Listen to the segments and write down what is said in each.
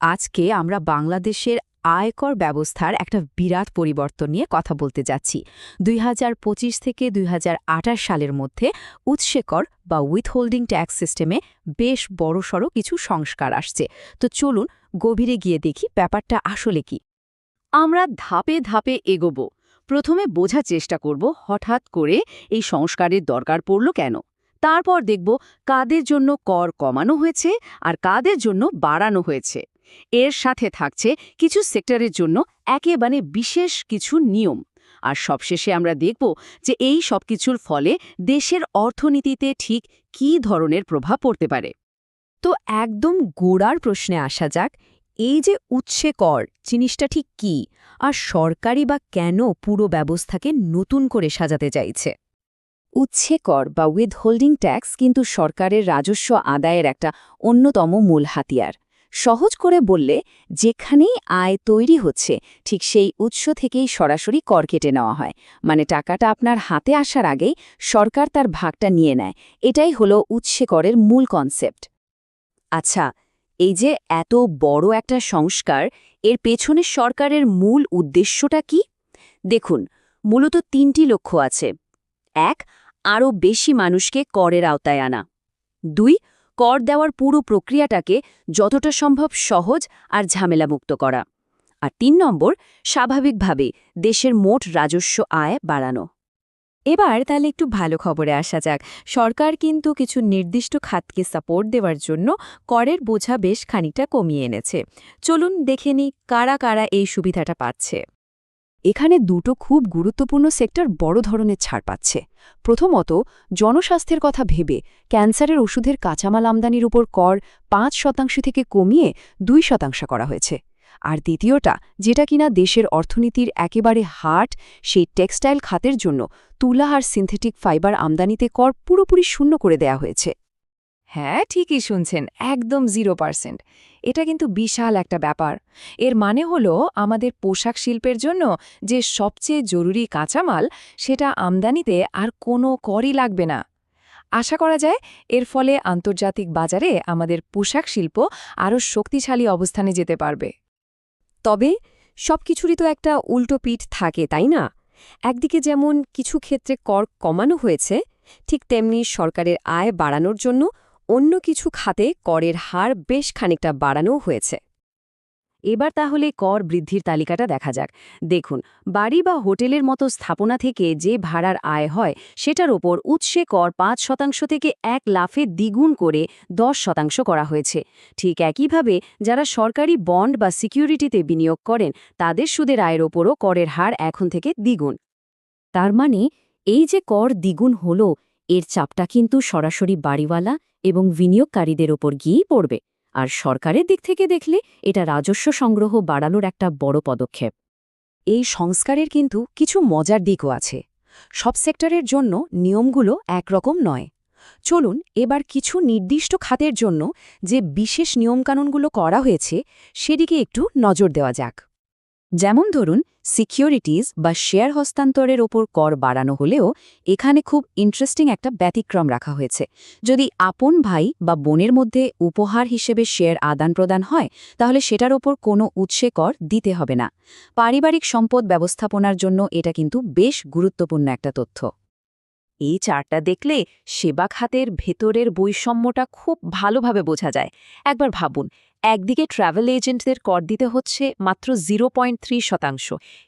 আজকে আমরা বাংলাদেশের আয়কর ব্যবস্থার একটা বিরাট পরিবর্তন নিয়ে কথা বলতে যাচ্ছি। দুই হাজার পঁচিশ থেকে দুই হাজার আঠাশ সালের মধ্যে উৎসেকর বা উইথহোল্ডিং ট্যাক্স সিস্টেমে বেশ বড়সড় কিছু সংস্কার আসছে। তো চলুন গভীরে গিয়ে দেখি ব্যাপারটা আসলে কি। আমরা ধাপে ধাপে এগোব। প্রথমে বোঝার চেষ্টা করব, হঠাৎ করে এই সংস্কারের দরকার পড়ল কেন? তারপর দেখব কাদের জন্য কর কমানো হয়েছে আর কাদের জন্য বাড়ানো হয়েছে। এর সাথে থাকছে কিছু সেক্টরের জন্য একেবারে বিশেষ কিছু নিয়ম। আর সবশেষে আমরা দেখব যে এই সবকিছুর ফলে দেশের অর্থনীতিতে ঠিক কী ধরনের প্রভাব পড়তে পারে। তো একদম গোড়ার প্রশ্নে আসা যাক, এই যে উৎসে কর জিনিসটা ঠিক কি? আর সরকারি বা কেন পুরো ব্যবস্থাকে নতুন করে সাজাতে চাইছে? উচ্ছে কর বা উইথহোল্ডিং ট্যাক্স কিন্তু সরকারের রাজস্ব আদায়ের একটা অন্যতম মূল হাতিয়ার। সহজ করে বললে, যেখানেই আয় তৈরি হচ্ছে, ঠিক সেই উৎস থেকেই সরাসরি কর কেটে নেওয়া হয়। মানে টাকাটা আপনার হাতে আসার আগেই সরকার তার ভাগটা নিয়ে নেয়। এটাই হলো উৎসে করের মূল কনসেপ্ট আচ্ছা এই যে এত বড় একটা সংস্কার, এর পেছনে সরকারের মূল উদ্দেশ্যটা কি? দেখুন, মূলত তিনটি লক্ষ্য আছে। এক, আরও বেশি মানুষকে করের আওতায় আনা। দুই কর দেওয়ার পুরো প্রক্রিয়াটাকে যতটা সম্ভব সহজ আর ঝামেলামুক্ত করা। আর তিন নম্বর, স্বাভাবিকভাবে দেশের মোট রাজস্ব আয় বাড়ানো। এবার তাহলে একটু ভালো খবরে আসা যাক। সরকার কিন্তু কিছু নির্দিষ্ট খাতকে সাপোর্ট দেওয়ার জন্য করের বোঝা বেশ খানিকটা কমিয়ে এনেছে। চলুন দেখে নিই কারা কারা এই সুবিধাটা পাচ্ছে। এখানে দুটো খুব গুরুত্বপূর্ণ সেক্টর বড় ধরনের ছাড় পাচ্ছে। প্রথমত, জনস্বাস্থ্যের কথা ভেবে ক্যান্সারের ওষুধের কাঁচামাল আমদানির উপর কর পাঁচ শতাংশ থেকে কমিয়ে দুই শতাংশ করা হয়েছে। আর দ্বিতীয়টা, যেটা কিনা দেশের অর্থনীতির একেবারে হার্ট, সেই টেক্সটাইল খাতের জন্য তুলা আর সিনথেটিক ফাইবার আমদানিতে কর পুরোপুরি শূন্য করে দেয়া হয়েছে। হ্যাঁ ঠিকই শুনছেন, একদম জিরো পার্সেন্ট এটা কিন্তু বিশাল একটা ব্যাপার। এর মানে হলো আমাদের পোশাক শিল্পের জন্য যে সবচেয়ে জরুরি কাঁচামাল, সেটা আমদানিতে আর কোনো করই লাগবে না। আশা করা যায় এর ফলে আন্তর্জাতিক বাজারে আমাদের পোশাক শিল্প আরও শক্তিশালী অবস্থানে যেতে পারবে। তবে সবকিছুরই তো একটা উল্টো পিঠ থাকে, তাই না? একদিকে যেমন কিছু ক্ষেত্রে কর কমানো হয়েছে, ঠিক তেমনি সরকারের আয় বাড়ানোর জন্য অন্য কিছু খাতে করের হার বেশ খানিকটা বাড়ানোও হয়েছে। এবার তাহলে কর বৃদ্ধির তালিকাটা দেখা যাক। দেখুন, বাড়ি বা হোটেলের মতো স্থাপনা থেকে যে ভাড়ার আয় হয়, সেটার ওপর উৎসে কর পাঁচ শতাংশ থেকে এক লাফে দ্বিগুণ করে দশ শতাংশ করা হয়েছে। ঠিক একইভাবে, যারা সরকারি বন্ড বা সিকিউরিটিতে বিনিয়োগ করেন, তাদের সুদের আয়ের ওপরও করের হার এখন থেকে দ্বিগুণ। তার মানে এই যে কর দ্বিগুণ হল এর চাপটা কিন্তু সরাসরি বাড়িওয়ালা এবং বিনিয়োগকারীদের ওপর গিয়েই পড়বে। আর সরকারের দিক থেকে দেখলে এটা রাজস্ব সংগ্রহ বাড়ানোর একটা বড় পদক্ষেপ। এই সংস্কারের কিন্তু কিছু মজার দিকও আছে। সব সেক্টরের জন্য নিয়মগুলো একরকম নয়। চলুন এবার কিছু নির্দিষ্ট খাতের জন্য যে বিশেষ নিয়মকানুনগুলো করা হয়েছে সেদিকে একটু নজর দেওয়া যাক। যেমন ধরুন সিকিউরিটিজ বা শেয়ার হস্তান্তরের ওপর কর বাড়ানো হলেও এখানে খুব ইন্টারেস্টিং একটা ব্যতিক্রম রাখা হয়েছে। যদি আপন ভাই বা বোনের মধ্যে উপহার হিসেবে শেয়ার আদান প্রদান হয়, তাহলে সেটার ওপর কোনো উৎসে কর দিতে হবে না। পারিবারিক সম্পদ ব্যবস্থাপনার জন্য এটা কিন্তু বেশ গুরুত্বপূর্ণ একটা তথ্য। এই চারটা দেখলে সেবা খাতের ভেতরের বৈষম্যটা খুব ভালোভাবে বোঝা যায়। একবার ভাবুন, একদিকে ট্রাভেল এজেন্টদের কর দিতে হচ্ছে মাত্র জিরো শতাংশ,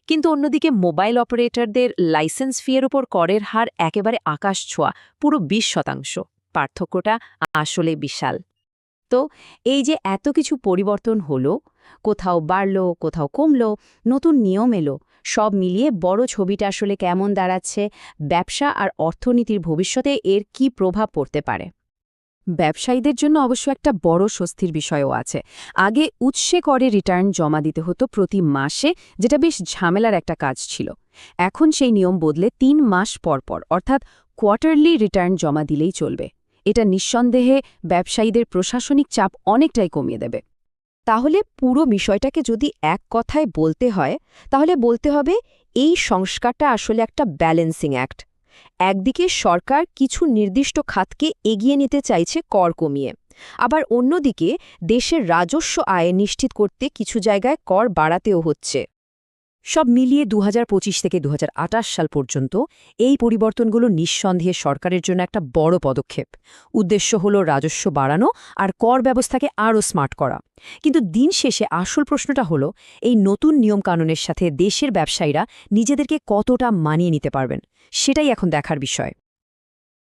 কিন্তু অন্যদিকে মোবাইল অপারেটরদের লাইসেন্স ফিয়ের উপর করের হার একেবারে আকাশ ছোঁয়া, পুরো বিশ শতাংশ। পার্থক্যটা আসলে বিশাল। তো এই যে এত কিছু পরিবর্তন হলো, কোথাও বাড়ল, কোথাও কমল, নতুন নিয়ম এলো সব মিলিয়ে বড় ছবিটা আসলে কেমন দাঁড়াচ্ছে, ব্যবসা আর অর্থনীতির ভবিষ্যতে এর কি প্রভাব পড়তে পারে? ব্যবসায়ীদের জন্য অবশ্য একটা বড় স্বস্তির বিষয়ও আছে। আগে উৎসে করে রিটার্ন জমা দিতে হতো প্রতি মাসে, যেটা বেশ ঝামেলার একটা কাজ ছিল। এখন সেই নিয়ম বদলে তিন মাস পর পর, অর্থাৎ কোয়ার্টারলি রিটার্ন জমা দিলেই চলবে। এটা নিঃসন্দেহে ব্যবসায়ীদের প্রশাসনিক চাপ অনেকটাই কমিয়ে দেবে। তাহলে পুরো বিষয়টাকে যদি এক কথায় বলতে হয়, তাহলে বলতে হবে এই সংস্কারটা আসলে একটা ব্যালেন্সিং অ্যাক্ট। একদিকে সরকার কিছু নির্দিষ্ট খাতকে এগিয়ে নিতে চাইছে কর কমিয়ে। আবার অন্যদিকে দেশের রাজস্ব আয় নিশ্চিত করতে কিছু জায়গায় কর বাড়াতেও হচ্ছে। সব মিলিয়ে দুহাজার পঁচিশ থেকে দু হাজার আটাশ সাল পর্যন্ত এই পরিবর্তনগুলো নিঃসন্দেহে সরকারের জন্য একটা বড় পদক্ষেপ। উদ্দেশ্য হল রাজস্ব বাড়ানো আর কর ব্যবস্থাকে আরও স্মার্ট করা। কিন্তু দিন শেষে আসল প্রশ্নটা হলো, এই নতুন নিয়ম কানুনের সাথে দেশের ব্যবসায়ীরা নিজেদেরকে কতটা মানিয়ে নিতে পারবেন? সেটাই এখন দেখার বিষয়।